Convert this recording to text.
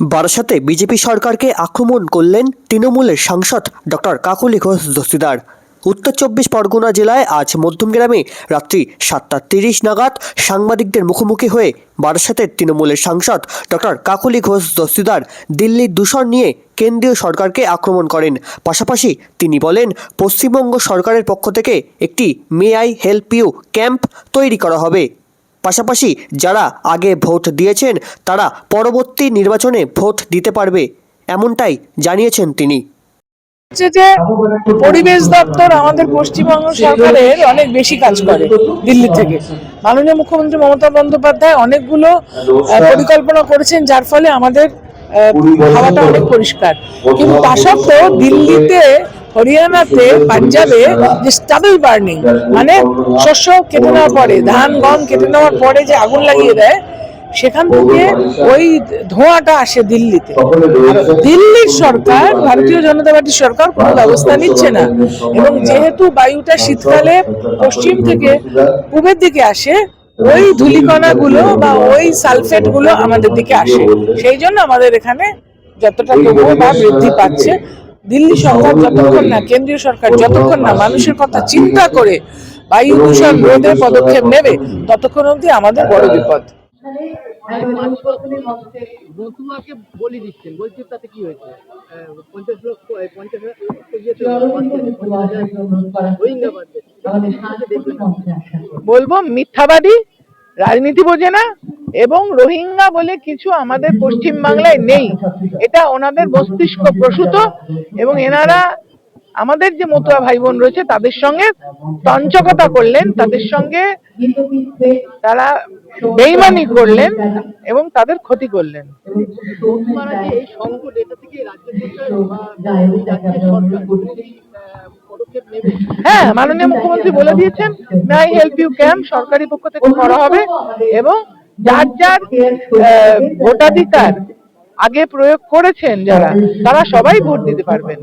বারাসাতে বিজেপি সরকারকে আক্রমণ করলেন তৃণমূলের সাংসদ ডক্টর কাকলি ঘোষ দস্তিদার। উত্তর চব্বিশ পরগনা জেলায় আজ মধ্যমগ্রামে রাত্রি সাতটা তিরিশ নাগাদ সাংবাদিকদের মুখোমুখি হয়ে বারাসাতের তৃণমূলের সাংসদ ডক্টর কাকলি ঘোষ দস্তিদার দিল্লির দূষণ নিয়ে কেন্দ্রীয় সরকারকে আক্রমণ করেন। পাশাপাশি তিনি বলেন, পশ্চিমবঙ্গ সরকারের পক্ষ থেকে একটি may I help you camp তৈরি করা হবে। পাশাপাশি যারা আগে ভোট দিয়েছেন, তারা পরবর্তী নির্বাচনে ভোট দিতে পারবে, এমনটাই জানিয়েছেন তিনি। যে পরিবেশ দপ্তর আমাদের পশ্চিমবঙ্গ সরকারের অনেক বেশি কাজ করে দিল্লি থেকে। মাননীয় মুখ্যমন্ত্রী মমতা বন্দ্যোপাধ্যায় অনেকগুলো পরিকল্পনা করেছেন, যার ফলে আমাদের হাওয়াটা অনেক পরিষ্কার। কিন্তু তা সত্ত্বেও দিল্লিতে হরিয়ানাতে পাঞ্জাবে যে স্টাবল বার্নিং মানে শস্য কেটে নেওয়ার পরে ধান গম কেটে নেওয়ার পরে যে আগুন লাগিয়ে দেয় সেখান থেকে ওই ধোঁয়াটা আসে দিল্লিতে। দিল্লির সরকার ভারতীয় জনতা পার্টির সরকার কোনো ব্যবস্থা নিচ্ছে না। এবং যেহেতু বায়ুটা শীতকালে পশ্চিম থেকে পূবের দিকে আসে ওই ধূলিকণাগুলো বা ওই সালফেটগুলো আমাদের দিকে আসে। সেই জন্য আমাদের এখানে যতটা তবুও বা বৃদ্ধি পাচ্ছে। দিল্লি সরকার যতক্ষণ না কেন্দ্রীয় সরকার যতক্ষণ না মানুষের কথা চিন্তা করে বায়ু দূষণ রোধের পদক্ষেপ নেবে ততক্ষণ অবধি আমাদের বড় বিপদ। বলি দিচ্ছেন বলছি তাতে কি হয়েছে? পঞ্চাশ লক্ষ পঞ্চাশ দেখবেন না। বলব মিথ্যাবাদী রাজনীতি বোঝে না এবং রোহিঙ্গা বলে কিছু আমাদের পশ্চিম বাংলায় নেই। এটা ওনাদের মস্তিষ্ক প্রসূত এবং এনারা আমাদের যে মতুয়া ভাই বোন রয়েছে, তাদের সঙ্গে তঞ্চকতা করলেন, তাদের সঙ্গে তারা বেইমানি করলেন এবং তাদের ক্ষতি করলেন। হ্যাঁ মাননীয় মুখ্যমন্ত্রী বলে দিয়েছেন নাই হেল্প ইউ ক্যাম্প সরকারি পক্ষ থেকে করা হবে এবং যার যার ভোটাধিকার আগে প্রয়োগ করেছেন যারা তারা সবাই ভোট দিতে পারবেন।